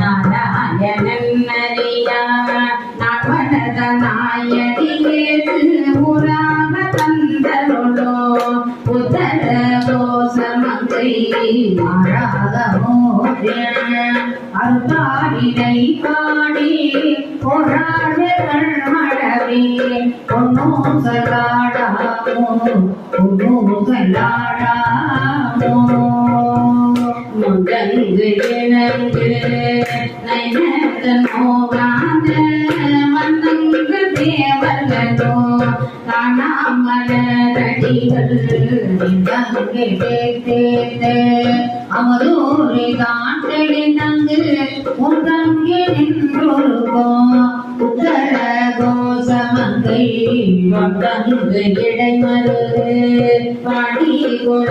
நாராயணன் அறியா நாமனத நாயடியே உராம தந்தருளோ உதர கோசமங்கை மாறாகமோ அருகாடினை பாடி போராடுகள் மடவே பொன்னோ சலாடாமோ பொன்னோ சலாடாமோ முடங்கு இணங்கு நயனதன் மோகாத மன்னங்கு தேவர்களோ காணாமலரடிகள் நிதங்கே உத்தர கோசமங்கை வந்தங்கு பாடி குண